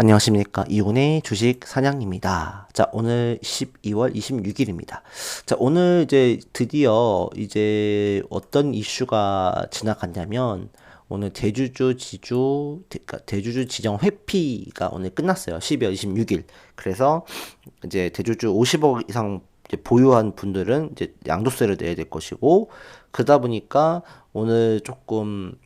안녕하십니까. 이혼의 주식 사냥입니다. 자, 오늘 12월 26일입니다. 자, 오늘 이제 드디어 이제 어떤 이슈가 지나갔냐면, 오늘 대주주 지주, 그러니까 대주주 지정 회피가 오늘 끝났어요. 12월 26일. 그래서 이제 대주주 50억 이상 보유한 분들은 이제 양도세를 내야 될 것이고, 그러다 보니까 오늘 조금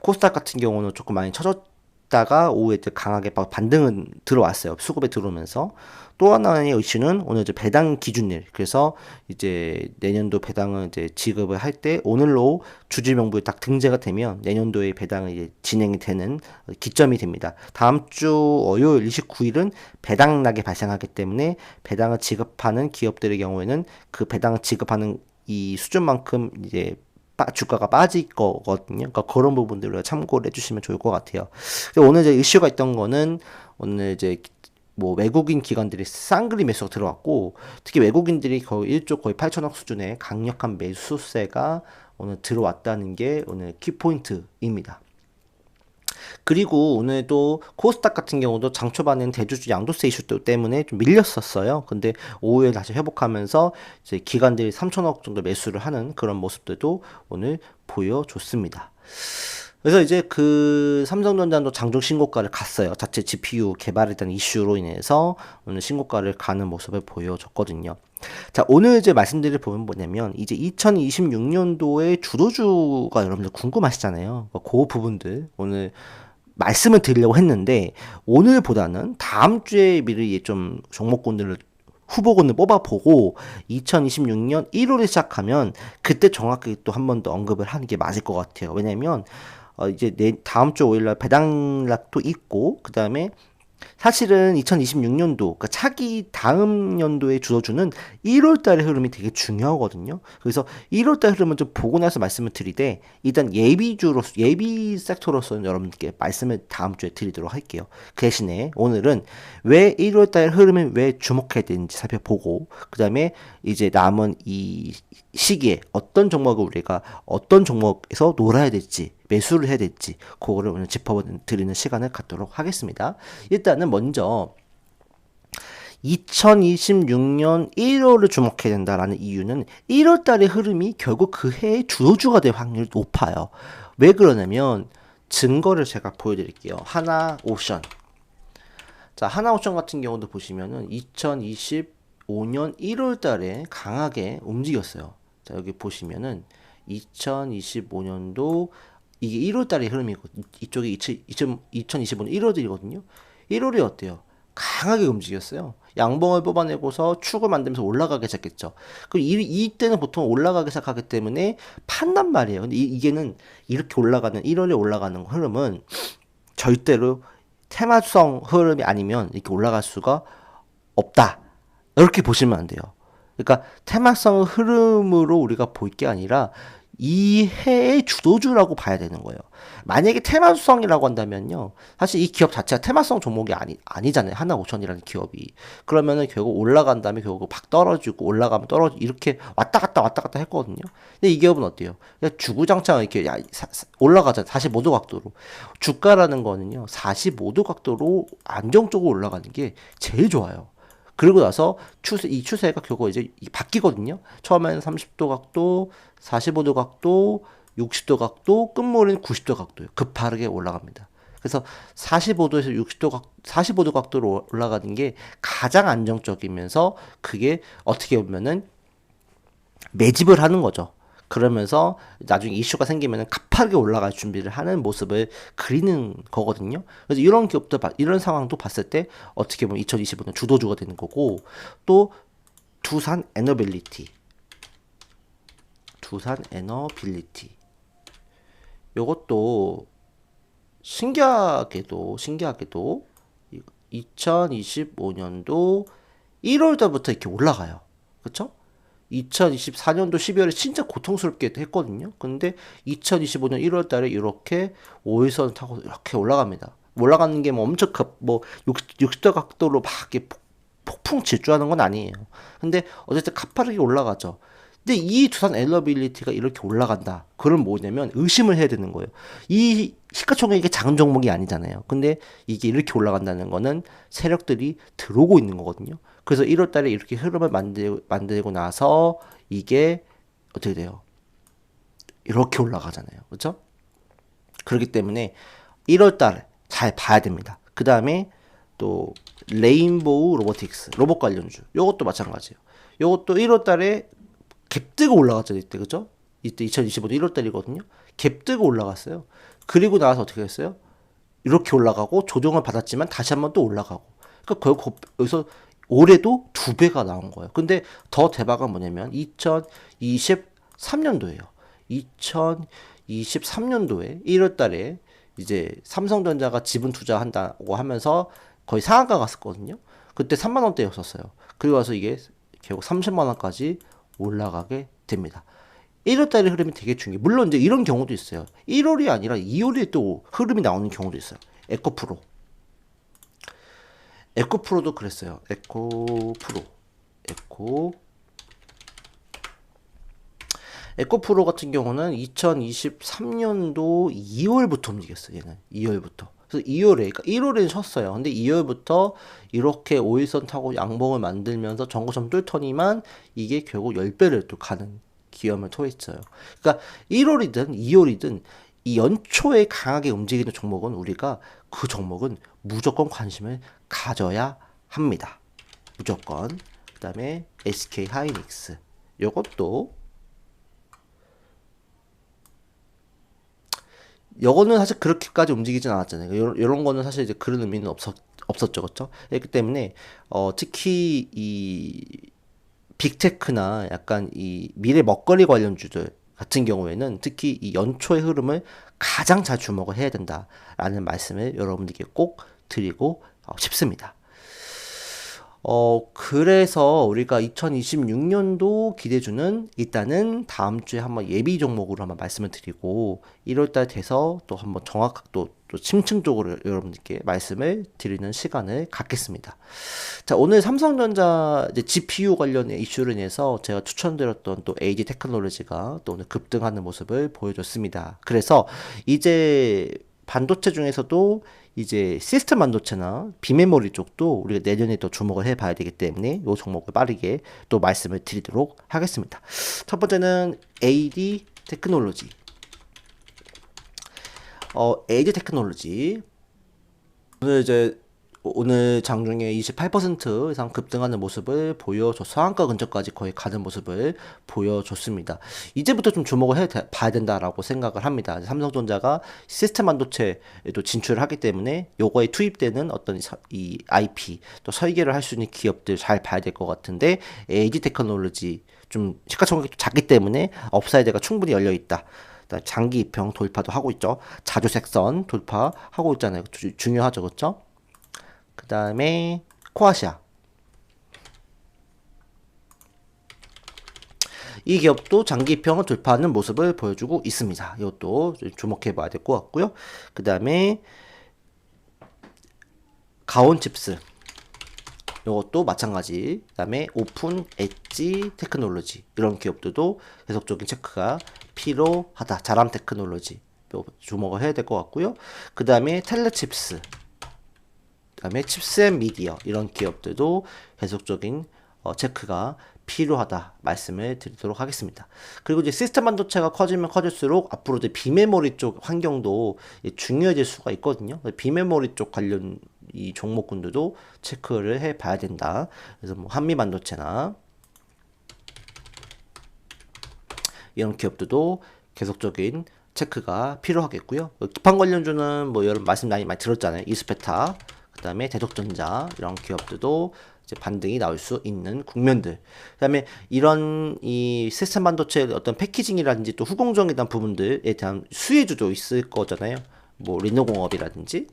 코스닥 같은 경우는 조금 많이 쳐졌 있다가 오후에 강하게 반등은 들어왔어요. 수급에 들어오면서. 또 하나의 이슈는 오늘 이제 배당 기준일. 그래서 이제 내년도 배당을 이제 지급을 할 때 오늘로 주주 명부에 딱 등재가 되면 내년도에 배당이 이제 진행이 되는 기점이 됩니다. 다음 주 월요일 29일은 배당락이 발생하기 때문에 배당을 지급하는 기업들의 경우에는 그 배당을 지급하는 이 수준만큼 이제 빠, 주가가 빠질 거거든요. 그러니까 그런 부분들을 참고를 해주시면 좋을 것 같아요. 오늘 이제 이슈가 있던 거는 오늘 이제 뭐 외국인 기관들이 쌍그리 매수가 들어왔고 특히 외국인들이 거의 1조 거의 8천억 수준의 강력한 매수세가 오늘 들어왔다는 게 오늘 키포인트입니다. 그리고 오늘 도 코스닥 같은 경우도 장 초반엔 대주주 양도세 이슈 때문에 좀 밀렸었어요. 근데 오후에 다시 회복하면서 이제 기관들이 3천억 정도 매수를 하는 그런 모습들도 오늘 보여줬습니다. 그래서 이제 그 삼성전자도 장중 신고가를 갔어요. 자체 GPU 개발에 대한 이슈로 인해서 오늘 신고가를 가는 모습을 보여줬거든요. 자, 오늘 이제 말씀드릴 부분 뭐냐면 이제 2026년도에 주도주가 여러분들 궁금하시잖아요. 그 부분들 오늘 말씀을 드리려고 했는데 오늘보다는 다음 주에 미리 좀 종목군들을 후보군을 뽑아보고 2026년 1월에 시작하면 그때 정확하게 또 한 번 더 언급을 하는 게 맞을 것 같아요. 왜냐면 어 이제 내 다음 주 5일날 배당락도 있고 그 다음에 사실은 2026년도, 그러니까 차기 다음 연도의 주도주는 1월 달의 흐름이 되게 중요하거든요. 그래서 1월 달 흐름을 좀 보고 나서 말씀을 드리되, 일단 예비주로서, 예비 섹터로서는 여러분께 말씀을 다음 주에 드리도록 할게요. 그 대신에 오늘은 왜 1월 달 흐름을 왜 주목해야 되는지 살펴보고, 그 다음에 이제 남은 이 시기에 어떤 종목을 우리가 어떤 종목에서 놀아야 될지, 매수를 해야 될지 그거를 오늘 짚어드리는 시간을 갖도록 하겠습니다. 일단은 먼저 2026년 1월을 주목해야 된다라는 이유는 1월 달의 흐름이 결국 그 해의 주도주가 될 확률이 높아요. 왜 그러냐면 증거를 제가 보여드릴게요. 하나 오션. 자, 하나 오션 같은 경우도 보시면은 2025년 1월 달에 강하게 움직였어요. 자, 여기 보시면은 2025년도 이게 1월 달의 흐름이고 이쪽이 20, 2025년 1월이거든요. 1월이 어때요? 강하게 움직였어요. 양봉을 뽑아내고서 축을 만들면서 올라가기 시작했죠. 그 이, 이때는 보통 올라가기 시작하기 때문에 판단 말이에요. 근데 이, 이게는 이렇게 올라가는 1월에 올라가는 흐름은 절대로 테마성 흐름이 아니면 이렇게 올라갈 수가 없다. 이렇게 보시면 안 돼요. 그러니까 테마성 흐름으로 우리가 볼 게 아니라 이 해의 주도주라고 봐야 되는 거예요. 만약에 테마성이라고 한다면요. 사실 이 기업 자체가 테마성 종목이 아니, 아니잖아요. 하나오천이라는 기업이. 그러면은 결국 올라간 다음에 결국 막 떨어지고 올라가면 떨어지고 이렇게 왔다 갔다 왔다 갔다 했거든요. 근데 이 기업은 어때요? 그냥 주구장창 이렇게 올라가자. 45도 각도로. 주가라는 거는요. 45도 각도로 안정적으로 올라가는 게 제일 좋아요. 그리고 나서 추세, 이 추세가 결국 이제 바뀌거든요. 처음에는 30도 각도, 45도 각도, 60도 각도, 끝물은 90도 각도요. 급하게 올라갑니다. 그래서 45도에서 60도 각, 45도 각도로 올라가는 게 가장 안정적이면서 그게 어떻게 보면은 매집을 하는 거죠. 그러면서 나중에 이슈가 생기면 가파르게 올라갈 준비를 하는 모습을 그리는 거거든요. 그래서 이런 기업들, 이런 상황도 봤을 때 어떻게 보면 2025년 주도주가 되는 거고 또 두산 에너빌리티 두산 에너빌리티 요것도 신기하게도 신기하게도 2025년도 1월 달부터 이렇게 올라가요. 그렇죠? 2024년도 12월에 진짜 고통스럽게 했거든요. 근데 2025년 1월 달에 이렇게 5일선 타고 이렇게 올라갑니다. 올라가는 게 뭐 엄청 급, 뭐 60, 도 각도로 막 이렇게 폭풍 질주하는 건 아니에요. 근데 어쨌든 가파르게 올라가죠. 근데 이 두산 엘러빌리티가 이렇게 올라간다. 그럼 뭐냐면 의심을 해야 되는 거예요. 이 시가총액이 작은 종목이 아니잖아요. 근데 이게 이렇게 올라간다는 거는 세력들이 들어오고 있는 거거든요. 그래서 1월 달에 이렇게 흐름을 만들, 만들고 나서 이게 어떻게 돼요? 이렇게 올라가잖아요. 그렇죠? 그렇기 때문에 1월 달에 잘 봐야 됩니다. 그 다음에 또 레인보우 로보틱스 로봇 관련주 요것도 마찬가지예요. 요것도 1월 달에 갭 뜨고 올라갔죠 이때 그죠? 이때 2025도 1월 달이거든요. 갭 뜨고 올라갔어요. 그리고 나서 어떻게 했어요? 이렇게 올라가고 조정을 받았지만 다시 한번 또 올라가고. 그러니까 결국 여기서 올해도 두 배가 나온 거예요. 근데 더 대박은 뭐냐면 2023년도예요. 2023년도에 1월 달에 이제 삼성전자가 지분 투자한다고 하면서 거의 상한가 갔었거든요. 그때 3만 원대였었어요. 그리고 와서 이게 결국 30만 원까지 올라가게 됩니다. 1월 달의 흐름이 되게 중요해요. 물론 이제 이런 경우도 있어요. 1월이 아니라 2월에 또 흐름이 나오는 경우도 있어요. 에코프로. 에코프로도 그랬어요. 에코프로. 에코. 에코프로 같은 경우는 2023년도 2월부터 움직였어요. 얘는 2월부터. 그래서 2월에, 그러니까 1월에는 쉬었어요. 근데 2월부터 이렇게 5일선 타고 양봉을 만들면서 전고점 뚫더니만 이게 결국 10배를 또 가는 기염을 토했어요. 그러니까 1월이든 2월이든 이 연초에 강하게 움직이는 종목은 우리가 그 종목은 무조건 관심을 가져야 합니다. 무조건. 그 다음에 SK 하이닉스. 요것도 요거는 사실 그렇게까지 움직이진 않았잖아요. 요, 요런 거는 사실 이제 그런 의미는 없었, 없었죠. 그렇죠? 그렇기 때문에 어, 특히 이 빅테크나 약간 이 미래 먹거리 관련주들 같은 경우에는 특히 이 연초의 흐름을 가장 잘 주목을 해야 된다라는 말씀을 여러분들께 꼭 드리고 싶습니다. 어, 그래서 우리가 2026년도 기대주는 일단은 다음 주에 한번 예비 종목으로 한번 말씀을 드리고 1월달 돼서 또 한번 정확하게 또, 또 심층적으로 여러분들께 말씀을 드리는 시간을 갖겠습니다. 자, 오늘 삼성전자 이제 GPU 관련 이슈로 인해서 제가 추천드렸던 또 AD 테크놀로지가 또 오늘 급등하는 모습을 보여줬습니다. 그래서 이제 반도체 중에서도 이제 시스템 반도체나 비메모리 쪽도 우리가 내년에 또 주목을 해봐야 되기 때문에 이 종목을 빠르게 또 말씀을 드리도록 하겠습니다. 첫 번째는 AD 테크놀로지. 어, AD 테크놀로지. 오늘 이제 오늘 장중에 28% 이상 급등하는 모습을 보여줘 상한가 근처까지 거의 가는 모습을 보여줬습니다. 이제부터 좀 주목을 해 봐야 된다라고 생각을 합니다. 삼성전자가 시스템 반도체에도 진출을 하기 때문에 요거에 투입되는 어떤 이 IP 또 설계를 할 수 있는 기업들 잘 봐야 될 것 같은데 에이지 테크놀로지 좀 시가총액이 작기 때문에 업사이드가 충분히 열려 있다. 장기 입형 돌파도 하고 있죠. 자주색선 돌파하고 있잖아요. 주, 중요하죠, 그렇죠? 그 다음에 코아시아. 이 기업도 장기평을 돌파하는 모습을 보여주고 있습니다. 이것도 주목해 봐야 될 것 같고요. 그 다음에 가온칩스. 이것도 마찬가지. 그 다음에 오픈 엣지 테크놀로지. 이런 기업들도 계속적인 체크가 필요하다. 자람 테크놀로지. 주목을 해야 될 것 같고요. 그 다음에 텔레칩스. 그다음에 칩셋 미디어 이런 기업들도 계속적인 어, 체크가 필요하다 말씀을 드리도록 하겠습니다. 그리고 이제 시스템 반도체가 커지면 커질수록 앞으로 이제 비메모리 쪽 환경도 중요해질 수가 있거든요. 비메모리 쪽 관련 이 종목군들도 체크를 해 봐야 된다. 그래서 뭐 한미 반도체나 이런 기업들도 계속적인 체크가 필요하겠고요. 기판 관련주는 뭐 여러분 말씀 많이 많이 들었잖아요. 이스페타 그 다음에 대덕전자 이런 기업들도 이제 반등이 나올 수 있는 국면들. 그다음에 이런 이 시스템 반도체 어떤 패키징이라든지 또 후공정에 대한 부분들에 대한 수혜주도 있을 거잖아요. 뭐 리노공업이라든지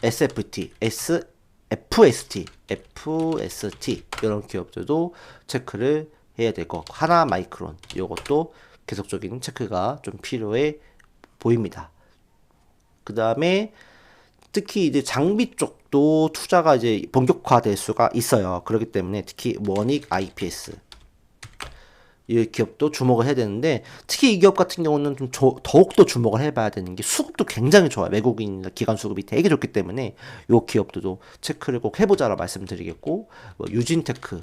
SFT, S FST, FST 이런 기업들도 체크를 해야 될 것 같고 하나 마이크론 이것도 계속적인 체크가 좀 필요해 보입니다. 그 다음에 특히 이제 장비 쪽도 투자가 이제 본격화될 수가 있어요. 그렇기 때문에 특히 원익 IPS 이 기업도 주목을 해야 되는데 특히 이 기업 같은 경우는 좀 조, 더욱더 주목을 해봐야 되는 게 수급도 굉장히 좋아요. 외국인 기관 수급이 되게 좋기 때문에 이 기업들도 체크를 꼭 해보자라 말씀드리겠고 뭐 유진테크,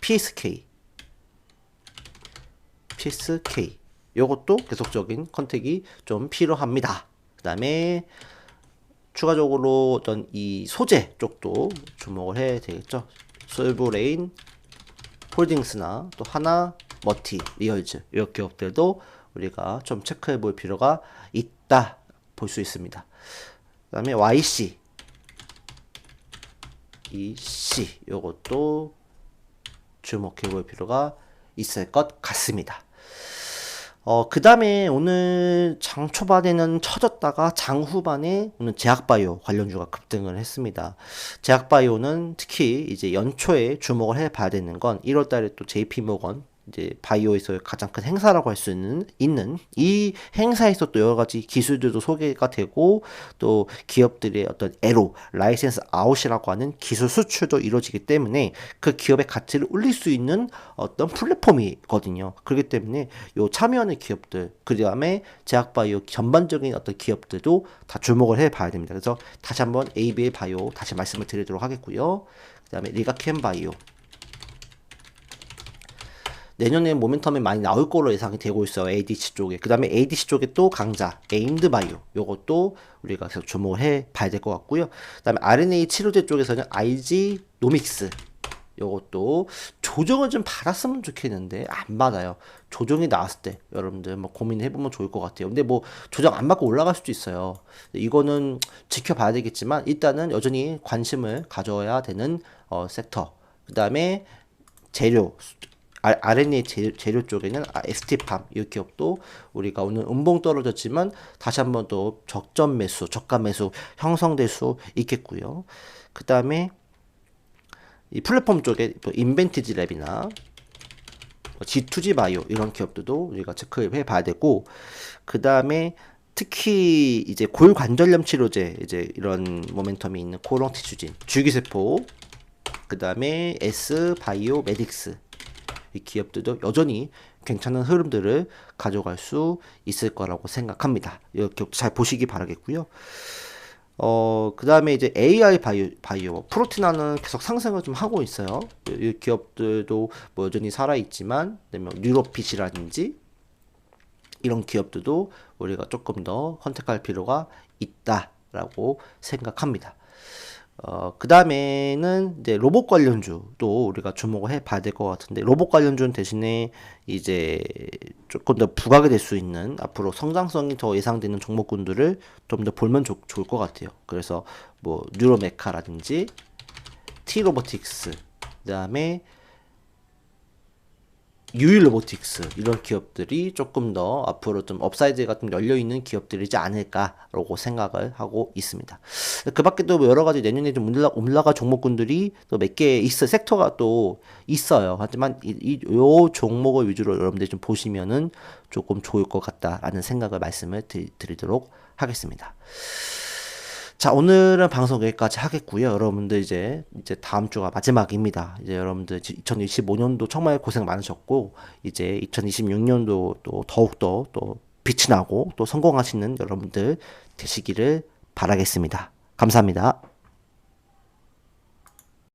PSK, PSK 요것도 계속적인 컨택이 좀 필요합니다. 그 다음에 추가적으로 어떤 이 소재 쪽도 주목을 해야 되겠죠. 솔브레인 홀딩스나 또 하나 머티 리얼즈 이 기업들도 우리가 좀 체크해 볼 필요가 있다 볼 수 있습니다. 그 다음에 YC 이 C 요것도 주목해 볼 필요가 있을 것 같습니다. 어, 그 다음에 오늘 장 초반에는 처졌다가 장 후반에 오늘 제약바이오 관련주가 급등을 했습니다. 제약바이오는 특히 이제 연초에 주목을 해 봐야 되는 건 1월 달에 또 JP모건 이제 바이오에서 가장 큰 행사라고 할 수 있는, 있는 이 행사에서 또 여러 가지 기술들도 소개가 되고 또 기업들의 어떤 에로 라이센스 아웃이라고 하는 기술 수출도 이루어지기 때문에 그 기업의 가치를 올릴 수 있는 어떤 플랫폼이거든요. 그렇기 때문에 요 참여하는 기업들 그다음에 제약 바이오 전반적인 어떤 기업들도 다 주목을 해 봐야 됩니다. 그래서 다시 한번 ABL 바이오 다시 말씀을 드리도록 하겠고요. 그다음에 리가켄 바이오 내년에 모멘텀이 많이 나올 거로 예상이 되고 있어요. ADC 쪽에. 그 다음에 ADC 쪽에 또 강자, 에임드 바이오. 요것도 우리가 계속 주목을 해 봐야 될 것 같고요. 그 다음에 RNA 치료제 쪽에서는 IG 노믹스. 요것도 조정을 좀 받았으면 좋겠는데 안 받아요. 조정이 나왔을 때 여러분들 뭐 고민해 보면 좋을 것 같아요. 근데 뭐 조정 안 받고 올라갈 수도 있어요. 이거는 지켜봐야 되겠지만 일단은 여전히 관심을 가져야 되는 어, 섹터. 그 다음에 재료 RNA 재료, 쪽에는 ST팜 이 기업도 우리가 오늘 음봉 떨어졌지만 다시 한번 또 적점 매수, 저가 매수 형성될 수 있겠고요. 그 다음에 이 플랫폼 쪽에 또 인벤티지 랩이나 G2G 바이오 이런 기업들도 우리가 체크해 봐야 되고 그 다음에 특히 이제 골관절염 치료제 이제 이런 모멘텀이 있는 코롱티슈진 줄기세포 그 다음에 S 바이오 메딕스 이 기업들도 여전히 괜찮은 흐름들을 가져갈 수 있을 거라고 생각합니다. 이렇게 잘 보시기 바라겠고요. 어, 그 다음에 이제 AI 바이오, 바이오, 프로티나는 계속 상승을 좀 하고 있어요. 이 기업들도 뭐 여전히 살아있지만, 뉴로핏이라든지, 이런 기업들도 우리가 조금 더 컨택할 필요가 있다라고 생각합니다. 어, 그 다음에는 이제 로봇 관련주도 우리가 주목을 해 봐야 될 것 같은데, 로봇 관련주는 대신에 이제 조금 더 부각이 될 수 있는 앞으로 성장성이 더 예상되는 종목군들을 좀더 볼면 좋, 좋을 것 같아요. 그래서 뭐, 뉴로메카라든지, 티로보틱스, 그 다음에 유일 로보틱스 이런 기업들이 조금 더 앞으로 좀 업사이드가 좀 열려 있는 기업들이지 않을까라고 생각을 하고 있습니다. 그 밖에도 뭐 여러 가지 내년에 좀 올라, 올라가 종목군들이 또 몇 개 있어 섹터가 또 있어요. 하지만 이, 이, 요 종목을 위주로 여러분들이 좀 보시면은 조금 좋을 것 같다라는 생각을 말씀을 드리, 드리도록 하겠습니다. 자, 오늘은 방송 여기까지 하겠고요. 여러분들 이제 이제 다음 주가 마지막입니다. 이제 여러분들 2025년도 정말 고생 많으셨고 이제 2026년도 또 더욱더 또 빛이 나고 또 성공하시는 여러분들 되시기를 바라겠습니다. 감사합니다.